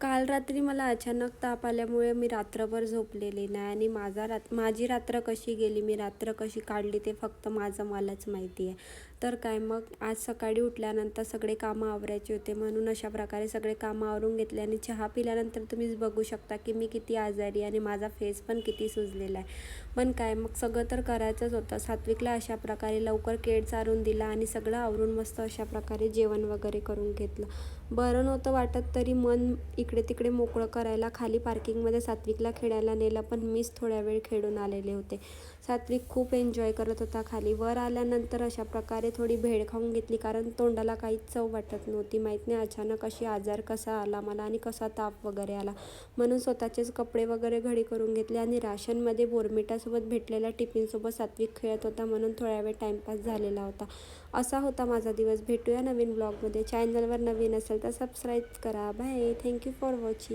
काल रात्री मला अचानक ताप आल्यामुळे मी रात्रभर झोपलेली नाही आणि माझा रात माझी रात्र कशी गेली मी रात्र कशी काढली ते फक्त माझं मलाच माहिती आहे. तर काय मग? आज सकाळी उठल्यानंतर सगळे कामं आवरायचे होते. म्हणून अशा प्रकारे सगळे कामं आवरून घेतले आणि चहा पिल्यानंतर तुम्हीच बघू शकता की मी किती आजारी आणि माझा फेस पण किती सुजलेला आहे. पण काय मग? सगळं तर करायचंच होतं. सात्विकला अशा प्रकारे लवकर केळ चारून दिला आणि सगळं आवरून मस्त अशा प्रकारे जेवण वगैरे करून घेतलं. बरं नव्हतं वाटत तरी मन इकडे तिकडे मोकळं करायला खाली पार्किंगमध्ये सात्विकला खेळायला नेलं पण मीच थोड्या वेळ खेळून आलेले होते. सात्विक खूप एन्जॉय करत होता. खाली वर आल्यानंतर अशा प्रकारे थोडी भेळ खाऊन घेतली कारण तोंडाला काहीच चव वाटत नव्हती. माहीत नाही अचानक अशी आजार कसा आला मला आणि कसा ताप वगैरे आला. म्हणून स्वतःचेच कपडे वगैरे घडी करून घेतले आणि राशनमध्ये बोरमिटासोबत भेटलेल्या टिफिनसोबत सात्विक खेळत होता म्हणून थोड्या वेळ टाईमपास झालेला होता. असा होता माझा दिवस. भेटूया नवीन ब्लॉगमध्ये. चॅनलवर नवीन असेल तर सबस्क्राईब करा. Bye. Thank you for watching.